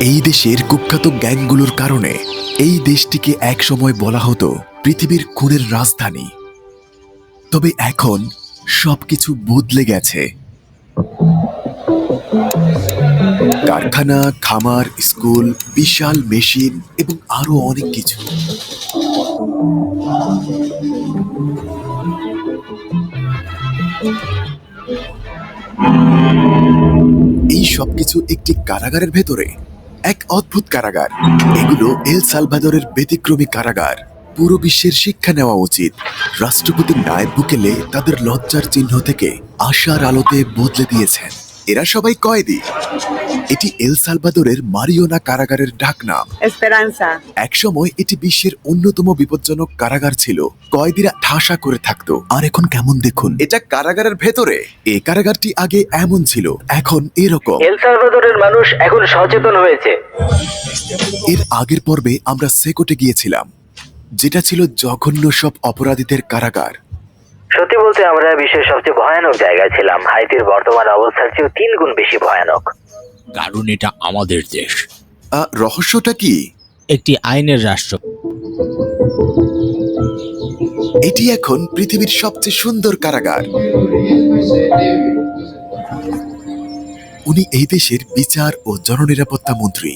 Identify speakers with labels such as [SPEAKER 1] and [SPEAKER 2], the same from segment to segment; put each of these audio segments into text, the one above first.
[SPEAKER 1] এই দেশের কুখ্যাত গ্যাংগুলোর কারণে এই দেশটিকে একসময় বলা হতো পৃথিবীর খুনের রাজধানী। তবে এখন সবকিছু বদলে গেছে। কারখানা, খামার, স্কুল, বিশাল মেশিন এবং আরও অনেক কিছু। এই সবকিছু একটি কারাগারের ভেতরে এক অদ্ভুত কারাগার। এগুলো এল সালভাদরের ব্যতিক্রমী কারাগার। পুরো বিশ্বের শিক্ষা নেওয়া উচিত। রাষ্ট্রপতি নায়েব বুকেলে তাদের লজ্জার চিহ্ন থেকে আশার আলোতে বদলে দিয়েছেন। এরা সবাই কয়েদি। এটি এল সালভাদরের মারিওনা কারাগারের ডাকনাম
[SPEAKER 2] Esperanza.
[SPEAKER 1] একসময় এটি বিশ্বের অন্যতম বিপজ্জনক কারাগার ছিল। কয়েদিরা ঠাসা করে থাকতো। আর এখন কেমন দেখুন? এটা কারাগারের ভেতরে। এই কারাগারটি আগে এমন ছিল। এখন এরকম।
[SPEAKER 3] এল সালভাদরের মানুষ এখন সচেতন হয়েছে।
[SPEAKER 1] এর আগের পর্বে আমরা সেকোটে গিয়েছিলাম যেটা ছিল জঘন্য সব অপরাধীদের কারাগার।
[SPEAKER 3] সত্যি বলতে আমরা বিশ্বের সবচেয়ে ভয়ানক জায়গায় ছিলাম। হাইতির বর্তমান অবস্থার চেয়েও তিন গুণ বেশি ভয়ানক।
[SPEAKER 4] কারণ এটা আমাদের দেশ।
[SPEAKER 1] রহস্যটা কি?
[SPEAKER 4] একটি আইনের রাষ্ট্র।
[SPEAKER 1] এটি এখন পৃথিবীর সবচেয়ে সুন্দর কারাগার। উনি এই দেশের বিচার ও জননিরাপত্তা মন্ত্রী।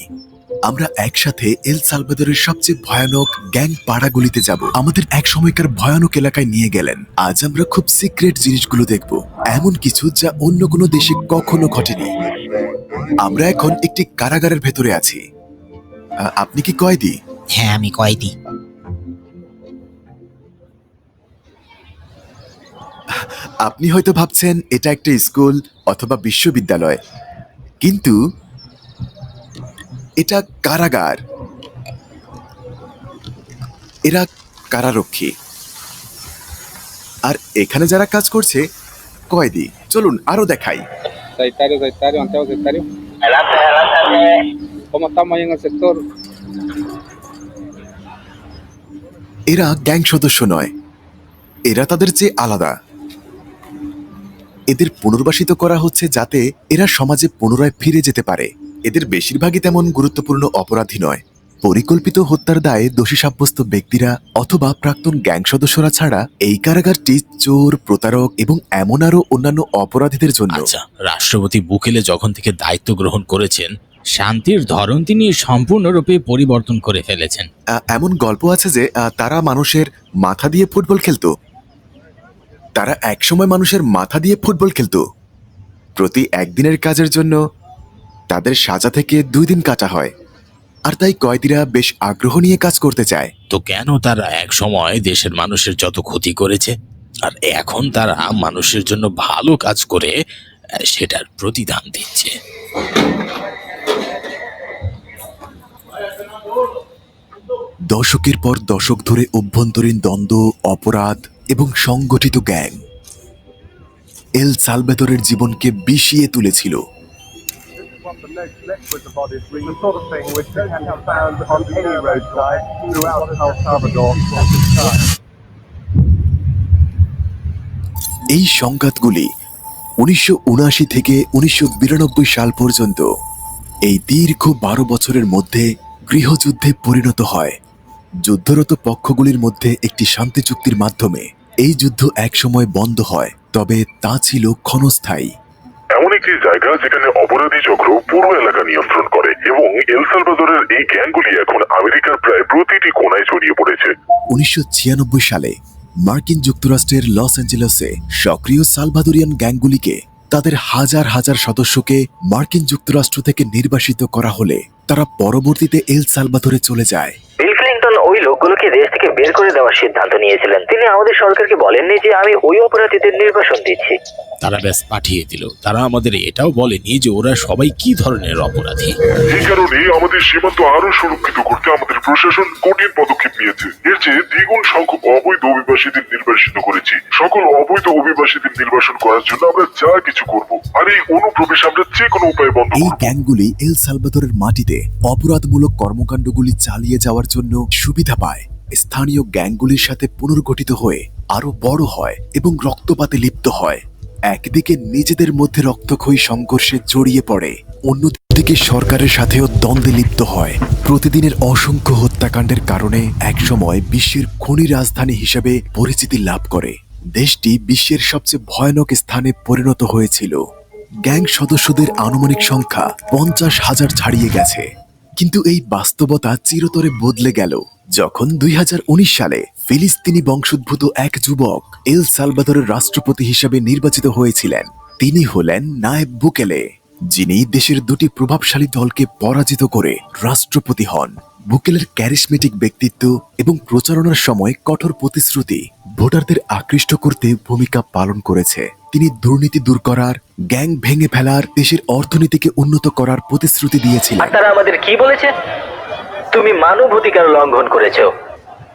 [SPEAKER 1] আমরা একসাথে এল সালভাদরের সবচেয়ে ভয়ানক গ্যাং পাড়াগুলিতে যাব। আমাদের এক সময়কার ভয়ানক এলাকায় নিয়ে গেলেন। আজ আমরা খুব সিক্রেট জিনিসগুলো দেখব। এমন কিছু যা অন্য কোনো দেশে কখনো ঘটেনি। আমরা এখন একটি কারাগারের ভেতরে আছি। আ, আপনি কি কয়দি?
[SPEAKER 4] হ্যাঁ আমি কয়েদি।
[SPEAKER 1] আপনি হয়তো ভাবছেন এটা একটা স্কুল অথবা বিশ্ববিদ্যালয় কিন্তু এটা কারাগার। এরা কারারক্ষী। আর এখানে যারা কাজ করছে কয়েদি। চলুন আরও dekai
[SPEAKER 5] Secretario, secretario, Anteo, secretario. ¿Cómo estamos ahí en el sector?
[SPEAKER 1] এরা গ্যাং সদস্য নয়। এরা তাদের চেয়ে আলাদা। এদের পুনর্বাসিত করা হচ্ছে যাতে এরা সমাজে পুনরায় ফিরে যেতে পারে। এদের বেশিরভাগই তেমন গুরুত্বপূর্ণ অপরাধী নয়। পরিকল্পিত হত্যার দায়ে দোষী সাব্যস্ত ব্যক্তিরা অথবা প্রাক্তন গ্যাং সদস্যরা ছাড়া এই কারাগারটি চোর প্রতারক এবং এমন আরও অন্যান্য অপরাধীদের জন্য।
[SPEAKER 4] আচ্ছা রাষ্ট্রপতি বুকেলে যখন থেকে দায়িত্ব গ্রহণ করেছেন শান্তির ধরন তিনি সম্পূর্ণরূপে পরিবর্তন করে ফেলেছেন।
[SPEAKER 1] এমন গল্প আছে যে তারা মানুষের মাথা দিয়ে ফুটবল খেলতো। তারা একসময় মানুষের মাথা দিয়ে ফুটবল খেলতো। প্রতি একদিনের কাজের জন্য তাদের সাজা থেকে দুই দিন কাটা হয়। আর তাই কয়েদিরা বেশ আগ্রহ নিয়ে কাজ করতে চায়।
[SPEAKER 4] তো কেন তারা এক সময় দেশের মানুষের যত ক্ষতি করেছে? আর এখন তারা মানুষের জন্য ভালো কাজ করে আহ, সেটার প্রতিদান দিচ্ছে।
[SPEAKER 1] দশকের পর দশক ধরে অভ্যন্তরীণ দ্বন্দ্ব অপরাধ এবং সংগঠিত গ্যাং এল সালভেদরের জীবনকে বিষিয়ে তুলেছিল।
[SPEAKER 6] With the the sort of thing which can found on any roadside throughout El Salvador. at this time.
[SPEAKER 1] এই সংঘাতগুলি উনিশশো থেকে উনিশশো বিরানব্বই সাল পর্যন্ত এই দীর্ঘ বারো বছরের মধ্যে গৃহযুদ্ধে পরিণত হয়। যুদ্ধরত পক্ষগুলির মধ্যে একটি শান্তি চুক্তির মাধ্যমে এই যুদ্ধ একসময় বন্ধ হয়, তবে তা ছিল ক্ষণস্থায়ী।
[SPEAKER 7] এমন একটি জায়গা যেখানে অপরাধী চক্র পুরো এলাকা নিয়ন্ত্রণ করে এবং এল সালভাদরের এই গ্যাংগুলি এখন আমেরিকার প্রায় প্রতিটি কোনায় ছড়িয়ে পড়েছে।
[SPEAKER 1] উনিশশো সালে মার্কিন যুক্তরাষ্ট্রের লস অ্যাঞ্জেলেসে সক্রিয় সালভাদোরিয়ান গ্যাংগুলিকে তাদের হাজার হাজার সদস্যকে মার্কিন যুক্তরাষ্ট্র থেকে নির্বাসিত করা হলে তারা পরবর্তীতে এল সালভাদরে চলে যায়।
[SPEAKER 3] ক্লিন্টন ওই লোকগুলোকে দেশ থেকে বের করে দেওয়ার সিদ্ধান্ত নিয়েছিলেন। তিনি আমাদের সরকারকে বলেননি যে আমি ওই অপরাধীদের নির্বাসন দিচ্ছি।
[SPEAKER 4] তারা ব্যাস পাঠিয়ে দিল। তারা আমাদের এটাও বলেনি যে ওরা সবাই কি ধরনের অপরাধী।
[SPEAKER 7] এই কারণে আমাদের সীমান্ত আরও সুরক্ষিত করতে আমাদের প্রশাসন কঠিন পদক্ষেপ নিয়েছে। এর চেয়ে দ্বিগুণ সংখ্যক অবৈধ অভিবাসীদের নির্বাসিত করেছি। সকল অবৈধ অভিবাসীদের নির্বাসন করার জন্য আমরা যা কিছু করব। আর এই অনুপ্রবেশ আমরা যে কোনো উপায়ে বন্ধ
[SPEAKER 1] এই
[SPEAKER 7] করব।
[SPEAKER 1] গ্যাংগুলি এল সালভাদরের মাটিতে অপরাধমূলক কর্মকাণ্ডগুলি চালিয়ে যাওয়ার জন্য সুবিধা পায়। স্থানীয় গ্যাংগুলির সাথে পুনর্গঠিত হয়ে আরও বড় হয় এবং রক্তপাতে লিপ্ত হয়। একদিকে নিজেদের মধ্যে রক্তক্ষয়ী সংঘর্ষে জড়িয়ে পড়ে, অন্যদিকে সরকারের সাথেও দ্বন্দ্বে লিপ্ত হয়। প্রতিদিনের অসংখ্য হত্যাকাণ্ডের কারণে একসময় বিশ্বের খনি রাজধানী হিসেবে পরিচিতি লাভ করে। দেশটি বিশ্বের সবচেয়ে ভয়ানক স্থানে পরিণত হয়েছিল। গ্যাং সদস্যদের আনুমানিক সংখ্যা পঞ্চাশ হাজার ছাড়িয়ে গেছে। কিন্তু এই বাস্তবতা চিরতরে বদলে গেল। যখন দুই হাজার উনিশ সালে ফিলিস্তিনি বংশোদ্ভূত এক যুবক এল সালবাদরের রাষ্ট্রপতি হিসাবে নির্বাচিত হয়েছিলেন, তিনি হলেন নায়েব বুকেলে। যিনি দেশের দুটি প্রভাবশালী দলকে পরাজিত করে রাষ্ট্রপতি হন বুকেলের ক্যারিসমেটিক ব্যক্তিত্ব এবং প্রচারণার সময় কঠোর প্রতিশ্রুতি ভোটারদের আকৃষ্ট করতে ভূমিকা পালন করেছে। তিনি দুর্নীতি দূর করার, গ্যাং ভেঙে ফেলার, দেশের অর্থনীতিকে উন্নত করার প্রতিশ্রুতি দিয়েছিলেন।
[SPEAKER 3] তারা আমাদের কি বলেছে? তুমি মানবাধিকার লঙ্ঘন করেছ।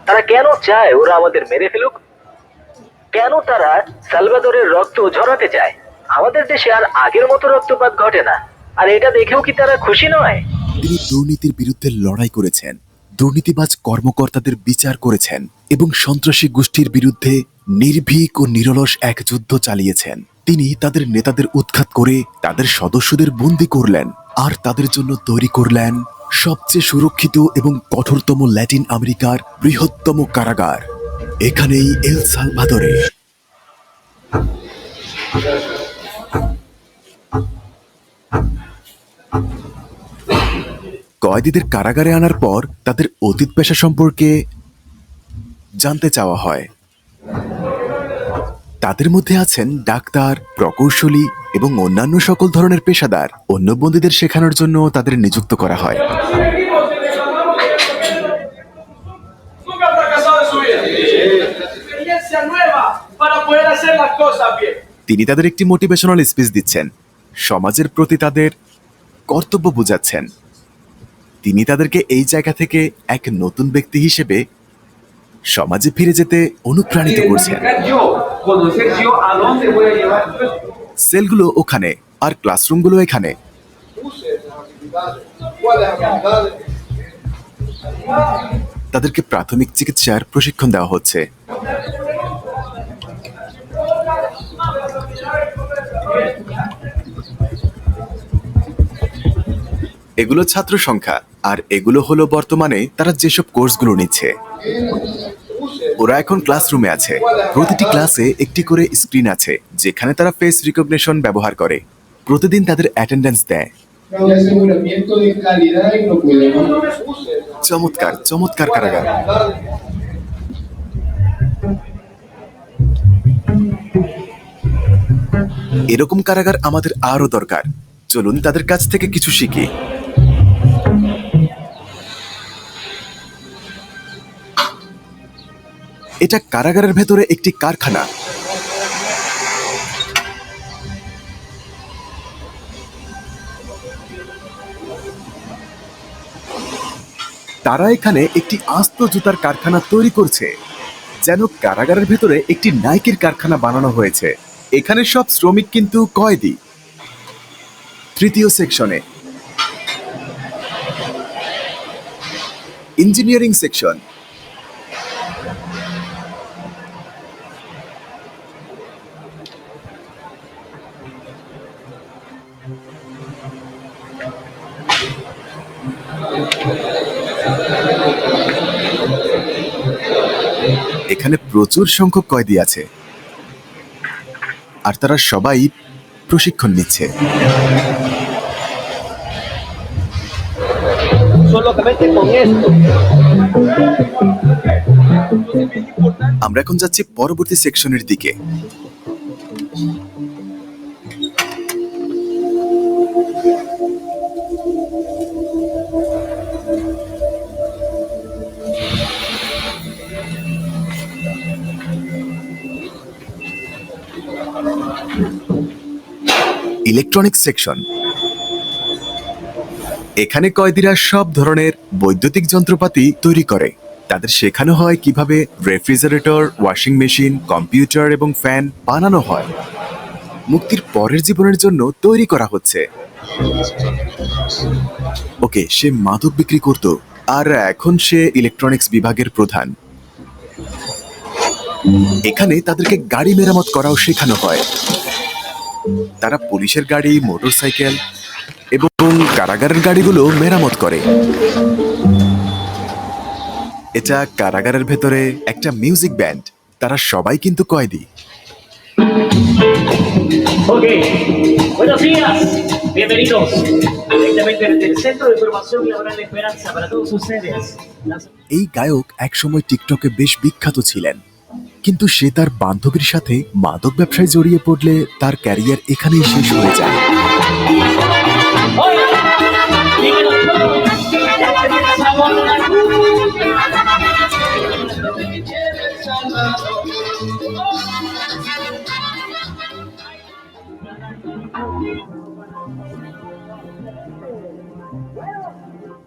[SPEAKER 3] তারা কেন চায় ওরা আমাদের মেরে ফেলুক? কেন তারা সালভাদরের রক্ত ঝরাতে চায়? আমাদের দেশে আর আগের মতো রক্তপাত ঘটে না। আর এটা দেখেও কি তারা খুশি নয়?
[SPEAKER 1] তিনি দুর্নীতির বিরুদ্ধে লড়াই করেছেন, দুর্নীতিবাজ কর্মকর্তাদের বিচার করেছেন এবং সন্ত্রাসী গোষ্ঠীর বিরুদ্ধে নির্ভীক ও নিরলস এক যুদ্ধ চালিয়েছেন। তিনি তাদের নেতাদের উৎখাত করে তাদের সদস্যদের বন্দি করলেন আর তাদের জন্য তৈরি করলেন সবচেয়ে সুরক্ষিত এবং কঠোরতম ল্যাটিন আমেরিকার বৃহত্তম কারাগার। এখানেই এল সালভাদরে কয়েদিদের কারাগারে আনার পর তাদের অতীত পেশা সম্পর্কে জানতে চাওয়া হয়। তাদের মধ্যে আছেন ডাক্তার, প্রকৌশলী এবং অন্যান্য সকল ধরনের পেশাদার। অন্য বন্দীদের শেখানোর জন্য তাদের নিযুক্ত করা হয়. তিনি তাদের একটি মোটিভেশনাল স্পিচ দিচ্ছেন। সমাজের প্রতি তাদের কর্তব্য বোঝাচ্ছেন। তিনি তাদেরকে এই জায়গা থেকে এক নতুন ব্যক্তি হিসেবে সমাজে ফিরে যেতে অনুপ্রাণিত করছেন. সেলগুলো ওখানে আর ক্লাসরুমগুলো এখানে। তাদেরকে প্রাথমিক চিকিৎসার প্রশিক্ষণ দেওয়া হচ্ছে। এগুলো ছাত্র সংখ্যা, আর এগুলো হলো বর্তমানে তারা যেসব কোর্সগুলো নিচ্ছে। ওরা এখন ক্লাসরুমে আছে। প্রতিটি ক্লাসে একটি করে স্ক্রিন আছে, যেখানে তারা ফেস রিকগনিশন ব্যবহার করে। প্রতিদিন তাদের অ্যাটেন্ডেন্স দেয়। চমৎকার চমৎকার কারাগার। এরকম কারাগার আমাদের আরও দরকার। চলুন তাদের কাছ থেকে কিছু শিখি। এটা কারাগারের ভেতরে একটি কারখানা। তারা এখানে একটি আস্ত জুতার কারখানা তৈরি করছে, যেন কারাগারের ভেতরে একটি নাইকের কারখানা বানানো হয়েছে। এখানে সব শ্রমিক কিন্তু কয়েদি। তৃতীয় সেকশনে। Engineering section. এখানে প্রচুর সংখ্যক কয়েদি আছে। আর তারা সবাই প্রশিক্ষণ নিচ্ছে। আমরা এখন যাচ্ছি পরবর্তী সেকশনের দিকে। ইলেকট্রনিক সেকশন এখানে কয়েদিরা সব ধরনের বৈদ্যুতিক যন্ত্রপাতি তৈরি করে। তাদের শেখানো হয় কীভাবে রেফ্রিজারেটর, ওয়াশিং মেশিন, কম্পিউটার এবং ফ্যান বানানো হয়। মুক্তির পরের জীবনের জন্য তৈরি করা হচ্ছে। ওকে, সে মাদক বিক্রি করত। আর এখন সে ইলেকট্রনিক্স বিভাগের প্রধান। এখানে তাদেরকে গাড়ি মেরামত করাও শেখানো হয়। তারা পুলিশের গাড়ি মোটরসাইকেল এবং কারাগারের গাড়িগুলো মেরামত করে। এটা কারাগারের ভেতরে একটা মিউজিক ব্যান্ড তারা সবাই কিন্তু কয়েদি। এই গায়ক একসময় টিকটকে বেশ বিখ্যাত ছিলেন। কিন্তু সে তার বান্ধবীর সাথে মাদক ব্যবসায় জড়িয়ে পড়লে তার ক্যারিয়ার এখানেই শেষ হয়ে যায়.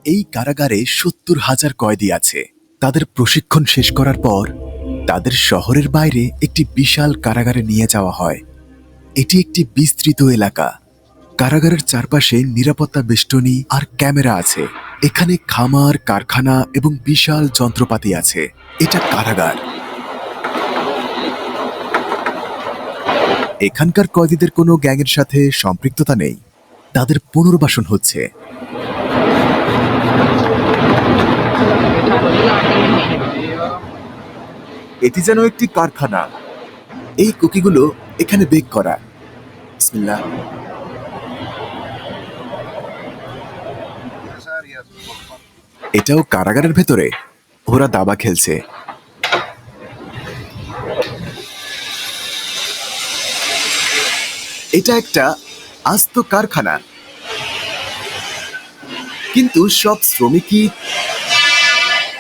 [SPEAKER 1] এই কারাগারে সত্তর হাজার কয়েদি আছে তাদের প্রশিক্ষণ শেষ করার পর তাদের শহরের বাইরে একটি বিশাল কারাগারে নিয়ে যাওয়া হয়। এটি একটি বিস্তৃত এলাকা। কারাগারের চারপাশে নিরাপত্তা বেষ্টনী আর ক্যামেরা আছে। এখানে খামার, কারখানা এবং বিশাল যন্ত্রপাতি আছে। এটা কারাগার। এখানকার কয়েদিদের কোনো গ্যাংয়ের সাথে সম্পৃক্ততা নেই। তাদের পুনর্বাসন হচ্ছে। এটি যেন একটি কারখানা। এই কুকিগুলো এখানে বেক করা। এটাও কারাগারের ভেতরে। ওরা দাবা খেলছে। এটা একটা আস্ত কারখানা। কিন্তু সব শ্রমিকই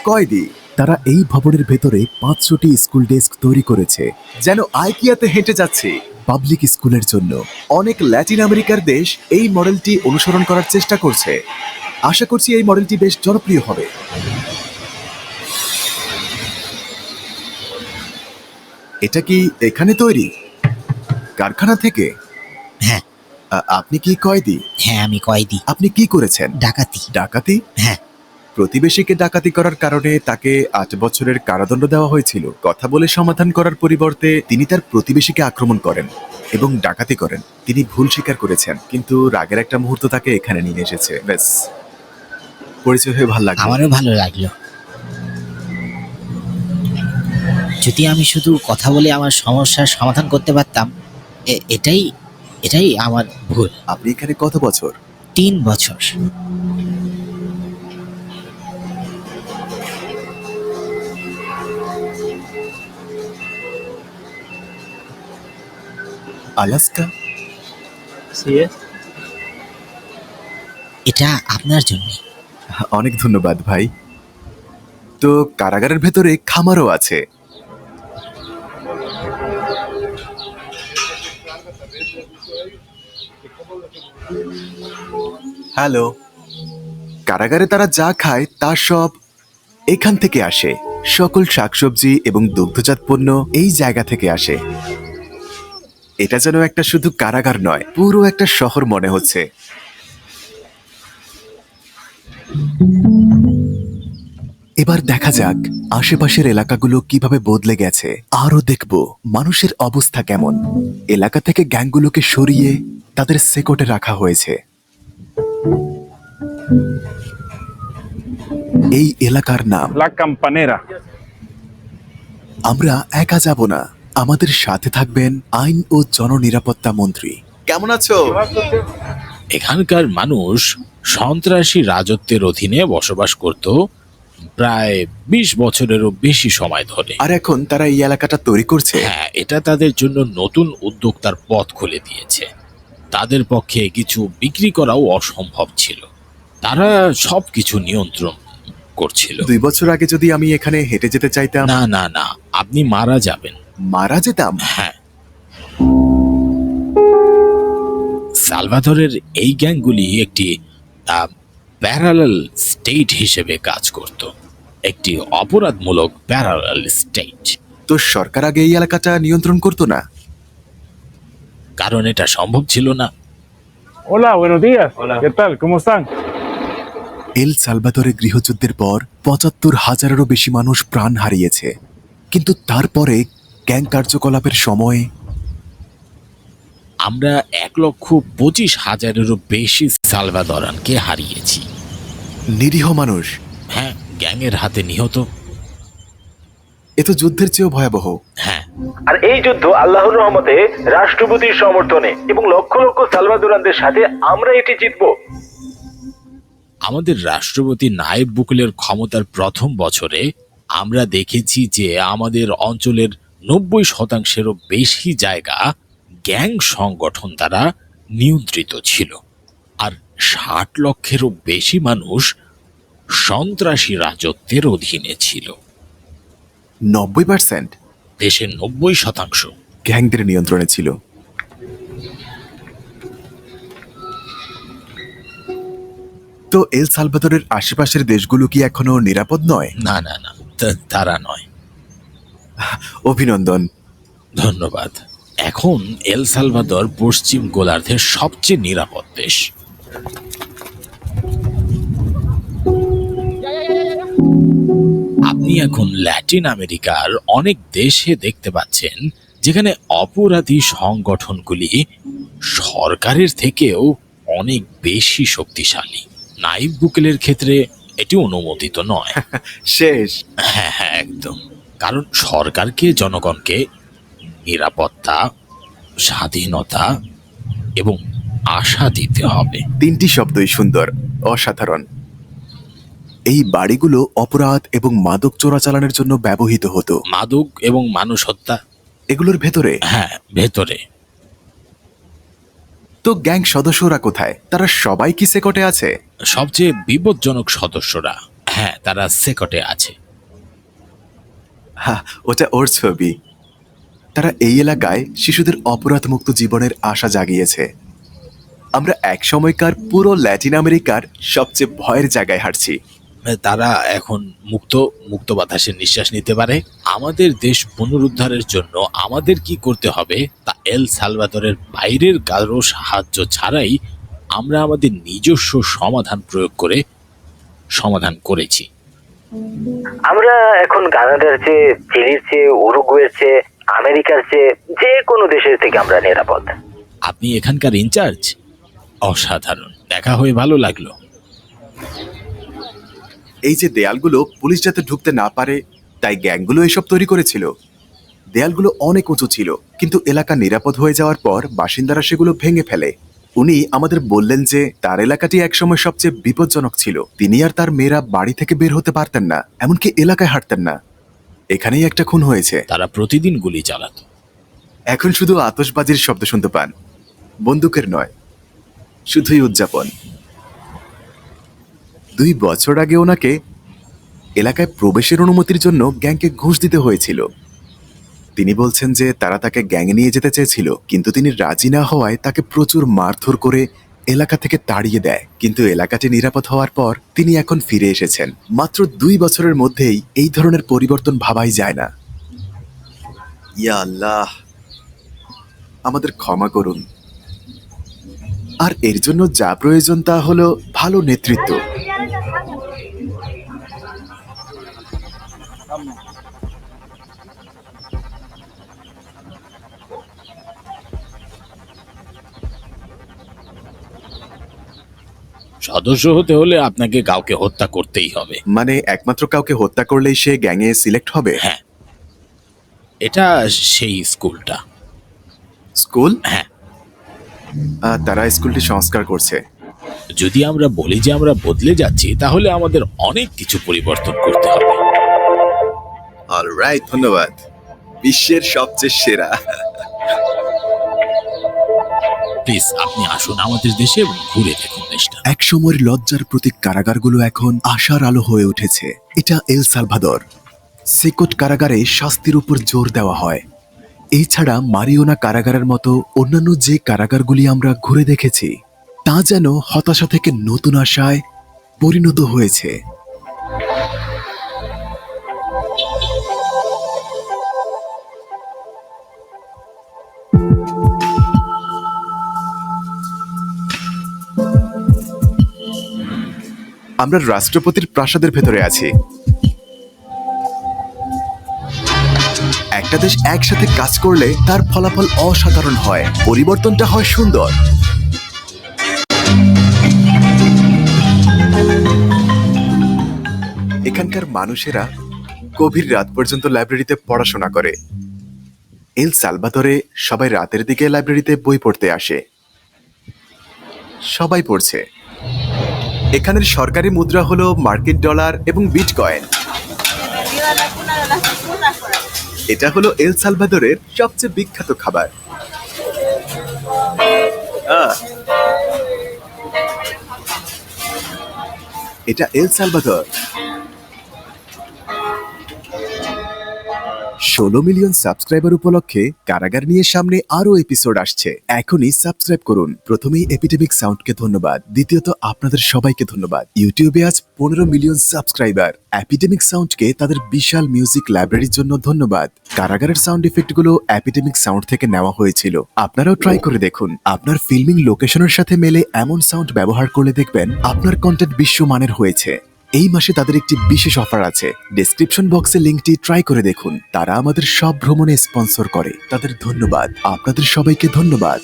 [SPEAKER 1] কয়েদি। তারা এই ভবনের ভেতরে পাঁচশোটি স্কুল ডেস্ক তৈরি করেছে যেন আইকিয়াতে হেঁটে যাচ্ছে পাবলিক স্কুলের জন্য। অনেক ল্যাটিন আমেরিকার দেশ এই মডেলটি অনুসরণ করার চেষ্টা করছে। আশা করছি এই মডেলটি বেশ জনপ্রিয় হবে। এটা কি এখানে তৈরি? কারখানা থেকে?
[SPEAKER 8] হ্যাঁ।
[SPEAKER 1] আ- আপনি কি কয়েদি?
[SPEAKER 8] হ্যাঁ আমি কয়েদি।
[SPEAKER 1] আপনি কি করেছেন?
[SPEAKER 8] ডাকাতি।
[SPEAKER 1] ডাকাতি?
[SPEAKER 8] হ্যাঁ।
[SPEAKER 1] প্রতিবেশীকে ডাকাতি করার কারণে তাকে আট বছরের কারাদণ্ড দেওয়া হয়েছিল। কথা বলে সমাধান করার পরিবর্তে তিনি তার প্রতিবেশীকে আক্রমণ করেন এবং ডাকাতি করেন। তিনি ভুল স্বীকার করেছেন কিন্তু রাগের একটা মুহূর্ত তাকে এখানে নিয়ে এসেছে। ব্যাস। পরিচয় হয়ে ভালো লাগল।
[SPEAKER 8] আমারও ভালো লাগল। যদি আমি শুধু কথা বলে আমার সমস্যার সমাধান করতে পারতাম এ- এটাই এটাই আমার ভুল।
[SPEAKER 1] আপনি এখানে কত বছর?
[SPEAKER 8] তিন বছর।
[SPEAKER 1] আলাস্কা?
[SPEAKER 8] এটা আপনার জন্য।
[SPEAKER 1] অনেক ধন্যবাদ ভাই। তো কারাগারের ভেতরে খামারও আছে। হ্যালো। কারাগারে তারা যা খায় তা সব এখান থেকে আসে। সকল শাকসবজি এবং দুগ্ধজাত পণ্য এই জায়গা থেকে আসে। এটা যেন একটা শুধু কারাগার নয় পুরো একটা শহর মনে হচ্ছে। এবার দেখা যাক আশেপাশের এলাকাগুলো কীভাবে বদলে গেছে। আরও দেখব মানুষের অবস্থা কেমন। এলাকা থেকে গ্যাংগুলোকে সরিয়ে তাদের সেকটে রাখা হয়েছে। এই এলাকার নাম আমরা একা যাব না। আমাদের সাথে থাকবেন আইন ও জননিরাপত্তা মন্ত্রী। কেমন আছো?
[SPEAKER 4] এখানকার মানুষ সন্ত্রাসী রাজত্বের অধীনে বসবাস করত প্রায় বিশ বছরেরও বেশি সময় ধরে।
[SPEAKER 1] আর এখন তারা এই এলাকাটা তৈরি করছে?
[SPEAKER 4] হ্যাঁ এটা তাদের জন্য নতুন উদ্যোক্তার পথ খুলে দিয়েছে। তাদের পক্ষে কিছু বিক্রি করাও অসম্ভব ছিল। তারা সব কিছু নিয়ন্ত্রণ করছিল।
[SPEAKER 1] দুই বছর আগে যদি আমি এখানে হেঁটে যেতে চাইতাম?
[SPEAKER 4] না না না আপনি মারা যাবেন।
[SPEAKER 1] মারা যেতাম।
[SPEAKER 4] হ্যাঁ। সালভাদরের এই গ্যাংগুলি একটি প্যারালাল স্টেট হিসেবে কাজ করত। একটি অপরাধমূলক প্যারালাল স্টেট।
[SPEAKER 1] তো সরকার আগে এই এলাকাটা নিয়ন্ত্রণ করতো না?
[SPEAKER 4] কারণ এটা সম্ভব ছিল না।
[SPEAKER 5] Hola, buenos días. ¿Qué tal? ¿Cómo están?
[SPEAKER 1] এল সালভাদরে গৃহযুদ্ধের পর পঁচাত্তর হাজারেরও বেশি মানুষ প্রাণ হারিয়েছে। কিন্তু তারপরে গ্যাং কার্যকলাপের সময়ে
[SPEAKER 4] আমরা এক লক্ষ পঁচিশ হাজারেরও বেশি সালভাদরানকে হারিয়েছি।
[SPEAKER 1] নিরীহ মানুষ।
[SPEAKER 4] হ্যাঁ গ্যাংয়ের হাতে নিহত।
[SPEAKER 1] এ তো যুদ্ধের চেয়েও ভয়াবহ।
[SPEAKER 4] হ্যাঁ।
[SPEAKER 3] আর এই যুদ্ধ আল্লাহর রহমতে রাষ্ট্রপতির সমর্থনে এবং লক্ষ লক্ষ সালভাদোরানদের সাথে আমরা এটি জিতবো।
[SPEAKER 4] আমাদের রাষ্ট্রপতি নায়েব বুকুলের ক্ষমতার প্রথম বছরে আমরা দেখেছি যে আমাদের অঞ্চলের নব্বই শতাংশেরও বেশি জায়গা গ্যাং সংগঠন দ্বারা নিয়ন্ত্রিত ছিল। আর ষাট লক্ষেরও বেশি মানুষ সন্ত্রাসী রাজত্বের অধীনে ছিল।
[SPEAKER 1] নব্বই পার্সেন্ট
[SPEAKER 4] দেশের নব্বই শতাংশ।
[SPEAKER 1] গ্যাংদের নিয়ন্ত্রণে ছিল। তো এল সালভাদরের আশেপাশের দেশগুলো কি এখনও নিরাপদ নয়?
[SPEAKER 4] না না না তারা নয়।
[SPEAKER 1] অভিনন্দন।
[SPEAKER 4] ধন্যবাদ। এখন এল সালভাদর পশ্চিম গোলার্ধের সবচেয়ে নিরাপদ দেশ। আপনি এখন ল্যাটিন আমেরিকার অনেক দেশে দেখতে পাচ্ছেন যেখানে অপরাধী সংগঠনগুলি সরকারের থেকেও অনেক বেশি শক্তিশালী। নাইব বুকেলের ক্ষেত্রে এটি অনুমোদিত নয়।
[SPEAKER 1] শেষ।
[SPEAKER 4] হ্যাঁ হ্যাঁ একদম। কারণ সরকারকে জনগণকে নিরাপত্তা স্বাধীনতা এবং আশা দিতে হবে।
[SPEAKER 1] তিনটি শব্দই সুন্দর অসাধারণ। এই বাড়িগুলো অপরাধ এবং মাদক চোরাচালানের জন্য ব্যবহৃত হতো।
[SPEAKER 4] মাদক এবং মানুষ হত্যা।
[SPEAKER 1] এগুলোর ভেতরে?
[SPEAKER 4] হ্যাঁ ভেতরে।
[SPEAKER 1] তো গ্যাং সদস্যরা কোথায়? তারা সবাই কি সেকটে আছে?
[SPEAKER 4] সবচেয়ে বিপজ্জনক সদস্যরা হ্যাঁ তারা সেকটে আছে।
[SPEAKER 1] হ্যাঁ ওটা ওর ছবি। তারা এই এলাকায় শিশুদের অপরাধমুক্ত জীবনের আশা জাগিয়েছে। আমরা এক সময়কার পুরো ল্যাটিন আমেরিকার সবচেয়ে ভয়ের জায়গায় হাঁটছি।
[SPEAKER 4] তারা এখন মুক্ত মুক্ত বাতাসে নিঃশ্বাস নিতে পারে। আমাদের দেশ পুনরুদ্ধারের জন্য আমাদের কি করতে হবে তা এল সালভাদরের বাইরের কারও সাহায্য ছাড়াই আমরা আমাদের নিজস্ব সমাধান প্রয়োগ করে সমাধান করেছি।
[SPEAKER 3] আমরা এখন কানাডার চেয়ে চিলির চেয়ে উরুগুয়ের চেয়ে আমেরিকার চেয়ে যে কোনো দেশের থেকে আমরা নিরাপদ।
[SPEAKER 4] আপনি এখানকার ইনচার্জ? অসাধারণ। দেখা হয়ে ভালো লাগল।
[SPEAKER 1] এই যে দেয়ালগুলো পুলিশ যাতে ঢুকতে না পারে তাই গ্যাংগুলো এসব তৈরি করেছিল। দেয়ালগুলো অনেক উঁচু ছিল কিন্তু এলাকা নিরাপদ হয়ে যাওয়ার পর বাসিন্দারা সেগুলো ভেঙে ফেলে। উনি আমাদের বললেন যে তার এলাকাটি একসময় সবচেয়ে বিপজ্জনক ছিল। তিনি আর তার মেয়েরা বাড়ি থেকে বের হতে পারতেন না এমনকি এলাকায় হাঁটতেন না। এখানেই একটা খুন হয়েছে।
[SPEAKER 4] তারা প্রতিদিন গুলি চালাত।
[SPEAKER 1] এখন শুধু আতসবাজির শব্দ শুনতে পান। বন্দুকের নয় শুধুই উদযাপন। দুই বছর আগে ওনাকে এলাকায় প্রবেশের অনুমতির জন্য গ্যাংকে ঘুষ দিতে হয়েছিল। তিনি বলছেন যে তারা তাকে গ্যাংয়ে নিয়ে যেতে চেয়েছিল, কিন্তু তিনি রাজি না হওয়ায় তাকে প্রচুর মারধর করে এলাকা থেকে তাড়িয়ে দেয়। কিন্তু এলাকাটি নিরাপদ হওয়ার পর তিনি এখন ফিরে এসেছেন। মাত্র দুই বছরের মধ্যেই এই ধরনের পরিবর্তন ভাবাই যায় না। ইয়া আল্লাহ! আমাদের ক্ষমা করুন। আর এর জন্য যা প্রয়োজন তা হলো ভালো নেতৃত্ব।
[SPEAKER 4] সদস্য হতে হলে আপনাকে কাউকে হত্যা করতেই হবে।
[SPEAKER 1] মানে একমাত্র কাউকে হত্যা করলেই সে গ্যাংয়ে সিলেক্ট হবে?
[SPEAKER 4] হ্যাঁ। এটা সেই স্কুলটা।
[SPEAKER 1] স্কুল?
[SPEAKER 4] হ্যাঁ।
[SPEAKER 1] আহ, তারা স্কুলটি সংস্কার করছে।
[SPEAKER 4] যদি আমরা বলি যে আমরা বদলে যাচ্ছি তাহলে আমাদের অনেক কিছু পরিবর্তন করতে হবে।
[SPEAKER 1] অলরাইট ধন্যবাদ। বিশ্বের সবচেয়ে সেরা।
[SPEAKER 4] প্লিজ আপনি আসুন আমাদের দেশে এবং ঘুরে দেখুন দেশটা।
[SPEAKER 1] এক সময়ের লজ্জার প্রতীক কারাগারগুলো এখন আশার আলো হয়ে উঠেছে। এটা এল সালভাদর। সেকট কারাগারে শাস্তির উপর জোর দেওয়া হয়। এছাড়া মারিওনা কারাগারের মতো অন্যান্য যে কারাগারগুলি আমরা ঘুরে দেখেছি, তা যেন হতাশা থেকে নতুন আশায় পরিণত হয়েছে। আমরা রাষ্ট্রপতির প্রাসাদের ভেতরে আছি। একটা দেশ একসাথে কাজ করলে তার ফলাফল অসাধারণ হয়। পরিবর্তনটা হয় সুন্দর। এখানকার মানুষেরা গভীর রাত পর্যন্ত লাইব্রেরিতে পড়াশোনা করে। এল সালভাদরে সবাই রাতের দিকে লাইব্রেরিতে বই পড়তে আসে। সবাই পড়ছে। এখানের সরকারি মুদ্রা হলো মার্কিন ডলার এবং বিটকয়েন। এটা হলো এল সালভাদরের সবচেয়ে বিখ্যাত খাবার। এটা এল সালভাদর। ষোলো মিলিয়ন সাবস্ক্রাইবার উপলক্ষে কারাগার নিয়ে সামনে আরও এপিসোড আসছে। এখনই সাবস্ক্রাইব করুন। প্রথমেই এপিডেমিক সাউন্ডকে ধন্যবাদ। দ্বিতীয়ত আপনাদের সবাইকে ধন্যবাদ। ইউটিউবে আজ পনেরো মিলিয়ন সাবস্ক্রাইবার অ্যাপিডেমিক সাউন্ডকে তাদের বিশাল মিউজিক লাইব্রেরির জন্য ধন্যবাদ। কারাগারের সাউন্ড ইফেক্টগুলো অ্যাপিডেমিক সাউন্ড থেকে নেওয়া হয়েছিল। আপনারাও ট্রাই করে দেখুন। আপনার ফিল্মিং লোকেশনের সাথে মেলে এমন সাউন্ড ব্যবহার করলে দেখবেন আপনার কন্টেন্ট বিশ্বমানের হয়েছে। এই মাসে তাদের একটি বিশেষ অফার আছে। ডিসক্রিপশন বক্সে লিঙ্কটি ট্রাই করে দেখুন। তারা আমাদের সব ভ্রমণে স্পন্সর করে। তাদের ধন্যবাদ। আপনাদের সবাইকে ধন্যবাদ।